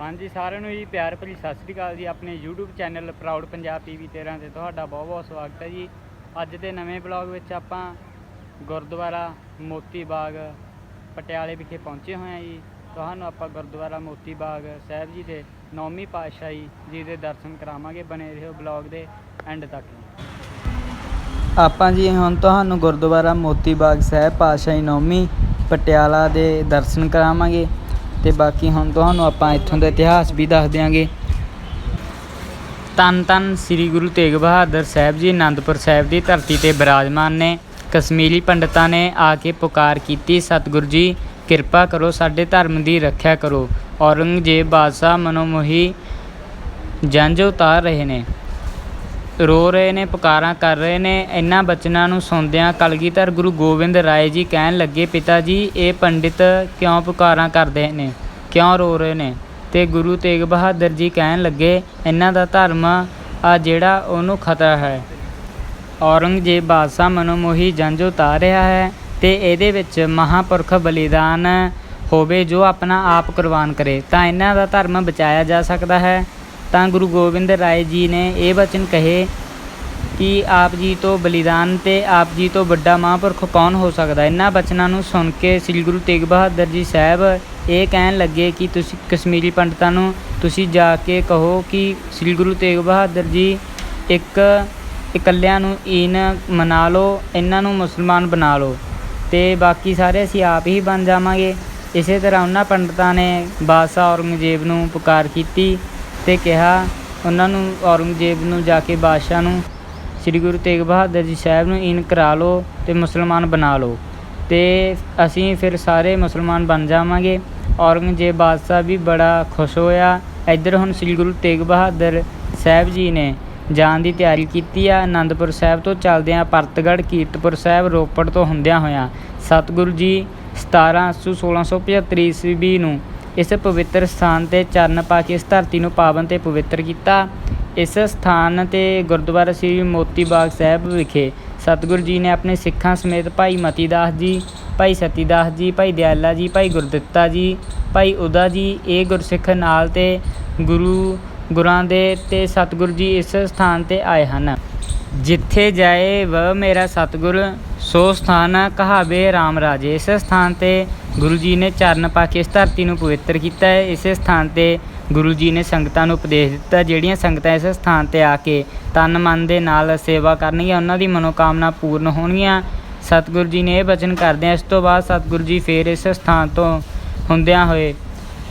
ਹਾਂਜੀ, ਸਾਰਿਆਂ ਨੂੰ ਜੀ ਪਿਆਰ ਭਰੀ ਸਤਿ ਸ੍ਰੀ ਅਕਾਲ ਜੀ, ਆਪਣੇ YouTube channel proud Punjab TV 13 ਤੇ ਤੁਹਾਡਾ ਬਹੁਤ ਬਹੁਤ ਸਵਾਗਤ ਹੈ ਜੀ। ਅੱਜ ਦੇ ਨਵੇਂ ਬਲੌਗ ਵਿੱਚ ਆਪਾਂ ਗੁਰਦੁਆਰਾ ਮੋਤੀ ਬਾਗ ਪਟਿਆਲੇ ਵਿਖੇ ਪਹੁੰਚੇ ਹੋਏ ਹਾਂ ਜੀ। ਤੁਹਾਨੂੰ ਆਪਾਂ ਗੁਰਦੁਆਰਾ ਮੋਤੀ ਬਾਗ ਸਾਹਿਬ ਜੀ ਦੇ ਨੌਵੀਂ ਪਾਤਸ਼ਾਹੀ ਜੀ ਦੇ ਦਰਸ਼ਨ ਕਰਾਵਾਂਗੇ ਬਣੇ ਰਹੋ ਬਲੌਗ ਦੇ ਐਂਡ ਤੱਕ ਆਪਾਂ ਜੀ ਹੁਣ ਤੁਹਾਨੂੰ ਗੁਰਦੁਆਰਾ ਮੋਤੀ ਬਾਗ ਸਾਹਿਬ ਪਾਤਸ਼ਾਹੀ ਨੌਵੀਂ ਪਟਿਆਲਾ ਦੇ ਦਰਸ਼ਨ ਕਰਾਵਾਂਗੇ। ਤੇ ਬਾਕੀ ਹੁਣ ਤੁਹਾਨੂੰ ਆਪਾਂ ਇੱਥੋਂ ਦਾ ਇਤਿਹਾਸ ਵੀ ਦੱਸ ਦਿਆਂਗੇ। ਤਨ ਤਨ ਸ੍ਰੀ ਗੁਰੂ ਤੇਗ ਬਹਾਦਰ ਸਾਹਿਬ ਜੀ ਆਨੰਦਪੁਰ ਸਾਹਿਬ ਦੀ ਧਰਤੀ ਤੇ ਬਿਰਾਜਮਾਨ ਨੇ। ਕਸ਼ਮੀਰੀ ਪੰਡਤਾਂ ਨੇ ਆ ਕੇ ਪੁਕਾਰ ਕੀਤੀ, ਸਤਿਗੁਰੂ ਜੀ, ਕਿਰਪਾ ਕਰੋ ਸਾਡੇ ਧਰਮ ਦੀ ਰੱਖਿਆ ਕਰੋ। ਔਰੰਗਜ਼ੇਬ ਬਾਦਸ਼ਾਹ ਮਨੋਮੋਹੀ ਜੰਜ ਉਤਾਰ ਰਹੇ ਨੇ। ਰੋ ਰਹੇ ਨੇ, ਪੁਕਾਰਾਂ ਕਰ ਰਹੇ ਨੇ। ਇਹਨਾਂ ਬਚਨਾਂ ਨੂੰ ਸੁਣਦਿਆਂ ਕਲਗੀਧਰ ਗੁਰੂ ਗੋਬਿੰਦ ਰਾਏ ਜੀ ਕਹਿਣ ਲੱਗੇ, ਪਿਤਾ ਜੀ, ਇਹ ਪੰਡਿਤ ਕਿਉਂ ਪੁਕਾਰਾਂ ਕਰਦੇ ਨੇ? ਕਿਉਂ ਰੋ ਰਹੇ ਨੇ? ਤੇ ਗੁਰੂ ਤੇਗ ਬਹਾਦਰ ਜੀ ਕਹਿਣ ਲੱਗੇ, ਇਹਨਾਂ ਦਾ ਧਰਮ ਆ ਜਿਹੜਾ ਉਹਨੂੰ ਖਤਰਾ ਹੈ। ਔਰੰਗਜ਼ੇਬ ਬਾਦਸ਼ਾਹ ਮਨੋਮੋਹੀ ਜੰਜ ਉਤਾਰ ਰਿਹਾ ਹੈ ਤੇ ਇਹਦੇ ਵਿੱਚ ਮਹਾਪੁਰਖ ਬਲੀਦਾਨ ਹੋਵੇ ਜੋ ਆਪਣਾ ਆਪ ਕੁਰਬਾਨ ਕਰੇ। ਤਾਂ ਇਹਨਾਂ ਦਾ ਧਰਮ ਬਚਾਇਆ ਜਾ ਸਕਦਾ ਹੈ। ਤਾਂ ਗੁਰੂ ਗੋਬਿੰਦ ਰਾਏ ਜੀ ਨੇ ਇਹ ਬਚਨ ਕਹੇ ਕਿ ਆਪ ਜੀ ਤੋਂ ਬਲੀਦਾਨ ਤੇ ਆਪ ਜੀ ਤੋਂ ਵੱਡਾ ਮਹਾਂਪੁਰਖ ਕੌਣ ਹੋ ਸਕਦਾ? ਇਹਨਾਂ ਬਚਨਾਂ ਨੂੰ ਸੁਣ ਕੇ ਸ੍ਰੀ ਗੁਰੂ ਤੇਗ ਬਹਾਦਰ ਜੀ ਸਾਹਿਬ ਇਹ ਕਹਿਣ ਲੱਗੇ ਕਿ ਤੁਸੀਂ ਕਸ਼ਮੀਰੀ ਪੰਡਤਾਂ ਨੂੰ ਤੁਸੀਂ ਜਾ ਕੇ ਕਹੋ ਕਿ ਸ੍ਰੀ ਗੁਰੂ ਤੇਗ ਬਹਾਦਰ ਜੀ ਇੱਕ ਇਕੱਲਿਆਂ ਨੂੰ ਈਨ ਮਨਾ ਲਓ ਇਹਨਾਂ ਨੂੰ ਮੁਸਲਮਾਨ ਬਣਾ ਲਓ ਤੇ ਬਾਕੀ ਸਾਰੇ ਅਸੀਂ ਆਪ ਹੀ ਬਣ ਜਾਵਾਂਗੇ। ਇਸੇ ਤਰ੍ਹਾਂ ਉਹਨਾਂ ਪੰਡਤਾਂ ਨੇ ਬਾਦਸ਼ਾਹ ਔਰੰਗਜ਼ੇਬ ਨੂੰ ਪੁਕਾਰ ਕੀਤੀ। ਤੇ ਕਿਹਾ, ਉਹਨਾਂ ਨੂੰ ਔਰੰਗਜ਼ੇਬ ਨੂੰ ਜਾ ਕੇ ਬਾਦਸ਼ਾਹ ਨੂੰ, ਸ੍ਰੀ ਗੁਰੂ ਤੇਗ ਬਹਾਦਰ ਜੀ ਸਾਹਿਬ ਨੂੰ ਇਨ ਕਰਾ ਲਓ ਤੇ ਮੁਸਲਮਾਨ ਬਣਾ ਲਓ। ਤੇ ਅਸੀਂ ਫਿਰ ਸਾਰੇ ਮੁਸਲਮਾਨ ਬਣ ਜਾਵਾਂਗੇ। ਔਰੰਗਜ਼ੇਬ ਬਾਦਸ਼ਾਹ ਵੀ ਬੜਾ ਖੁਸ਼ ਹੋਇਆ। ਇੱਧਰ ਹੁਣ ਸ੍ਰੀ ਗੁਰੂ ਤੇਗ ਬਹਾਦਰ ਸਾਹਿਬ ਜੀ ਨੇ ਜਾਣ ਦੀ ਤਿਆਰੀ ਕੀਤੀ ਆ। ਆਨੰਦਪੁਰ ਸਾਹਿਬ ਤੋਂ ਚੱਲਦਿਆਂ ਪਰਤਗੜ੍ਹ ਕੀਰਤਪੁਰ ਸਾਹਿਬ, ਰੋਪੜ ਤੋਂ ਹੁੰਦਿਆਂ ਹੋਇਆਂ। ਸਤਿਗੁਰੂ ਜੀ 17 ਅੱਸੂ 1675 ਈਸਵੀ ਨੂੰ ਇਸ ਪਵਿੱਤਰ ਸਥਾਨ ਤੇ ਚਰਨ ਪਾ ਕੇ ਇਸ ਧਰਤੀ ਨੂੰ ਪਾਵਨ ਤੇ ਪਵਿੱਤਰ ਕੀਤਾ। ਇਸ ਸਥਾਨ ਤੇ ਗੁਰਦੁਆਰਾ ਸ੍ਰੀ ਮੋਤੀ ਬਾਗ ਸਾਹਿਬ ਵਿਖੇ ਸਤਿਗੁਰੂ ਜੀ ਨੇ ਆਪਣੇ ਸਿੱਖਾਂ ਸਮੇਤ ਭਾਈ ਮਤੀ ਦਾਸ ਜੀ, ਭਾਈ ਸਤੀ ਦਾਸ ਜੀ, ਭਾਈ ਦਿਆਲਾ ਜੀ, ਭਾਈ ਗੁਰਦਿੱਤਾ ਜੀ, ਭਾਈ ਉਦਾ ਜੀ, ਇਹ ਗੁਰਸਿੱਖ ਨਾਲ ਤੇ ਗੁਰੂ ਗੁਰਾਂ ਦੇ ਤੇ ਸਤਿਗੁਰੂ ਜੀ ਇਸ ਸਥਾਨ ਤੇ ਆਏ ਹਨ। ਜਿੱਥੇ ਜਾਏ ਵ ਮੇਰਾ ਸਤਿਗੁਰ ਸੋ ਸਥਾਨ ਕਹਾਵੇ ਰਾਮ ਰਾਜੇ। ਇਸ ਸਥਾਨ ਤੇ ਗੁਰੂ ਜੀ ਨੇ ਚਰਨ ਪਾ ਕੇ ਇਸ ਧਰਤੀ ਨੂੰ ਪਵਿੱਤਰ ਕੀਤਾ ਹੈ। ਇਸੇ ਸਥਾਨ ਤੇ ਗੁਰੂ ਜੀ ਨੇ ਸੰਗਤਾਂ ਨੂੰ ਉਪਦੇਸ਼ ਦਿੱਤਾ ਜਿਹੜੀਆਂ ਸੰਗਤਾਂ ਇਸ ਸਥਾਨ ਤੇ ਆ ਕੇ ਤਨ ਮਨ ਦੇ ਨਾਲ ਸੇਵਾ ਕਰਨਗੀਆਂ, ਉਹਨਾਂ ਦੀ ਮਨੋਕਾਮਨਾ ਪੂਰਨ ਹੋਣਗੀਆਂ। ਸਤਿਗੁਰੂ ਜੀ ਨੇ ਇਹ ਬਚਨ ਕਰਦੇ ਇਸ ਤੋਂ ਬਾਅਦ ਸਤਿਗੁਰੂ ਜੀ ਫੇਰ ਇਸ ਸਥਾਨ ਤੋਂ ਹੁੰਦਿਆਂ ਹੋਏ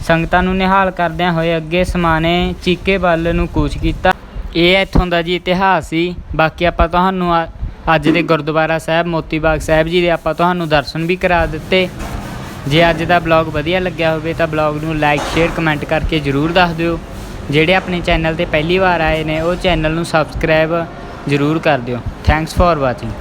ਸੰਗਤਾਂ ਨੂੰ ਨਿਹਾਲ ਕਰਦਿਆਂ ਹੋਏ ਅੱਗੇ ਸਮਾਣੇ ਚੀਕੇ ਵੱਲ ਨੂੰ ਕੂਚ ਕੀਤਾ। ਇਹ ਇੱਥੋਂ ਦਾ ਜੀ ਇਤਿਹਾਸ ਸੀ। ਬਾਕੀ ਆਪਾਂ ਤੁਹਾਨੂੰ ਆ- ਅੱਜ ਦੇ ਗੁਰਦੁਆਰਾ ਸਾਹਿਬ, ਮੋਤੀ ਬਾਗ ਸਾਹਿਬ ਜੀ ਦੇ ਆਪਾਂ ਤੁਹਾਨੂੰ ਦਰਸ਼ਨ ਵੀ ਕਰਾ ਦਿੱਤੇ। ਜੇ ਅੱਜ ਦਾ ਬਲੌਗ ਵਧੀਆ ਲੱਗਿਆ ਹੋਵੇ ਤਾਂ ਬਲੌਗ ਨੂੰ ਲਾਈਕ ਸ਼ੇਅਰ ਕਮੈਂਟ ਕਰਕੇ ਜਰੂਰ ਦੱਸ ਦਿਓ। ਜਿਹੜੇ ਆਪਣੇ ਚੈਨਲ ਤੇ ਪਹਿਲੀ ਵਾਰ ਆਏ ਨੇ, ਉਹ ਚੈਨਲ ਨੂੰ ਸਬਸਕ੍ਰਾਈਬ ਜਰੂਰ ਕਰ ਦਿਓ। Thanks for watching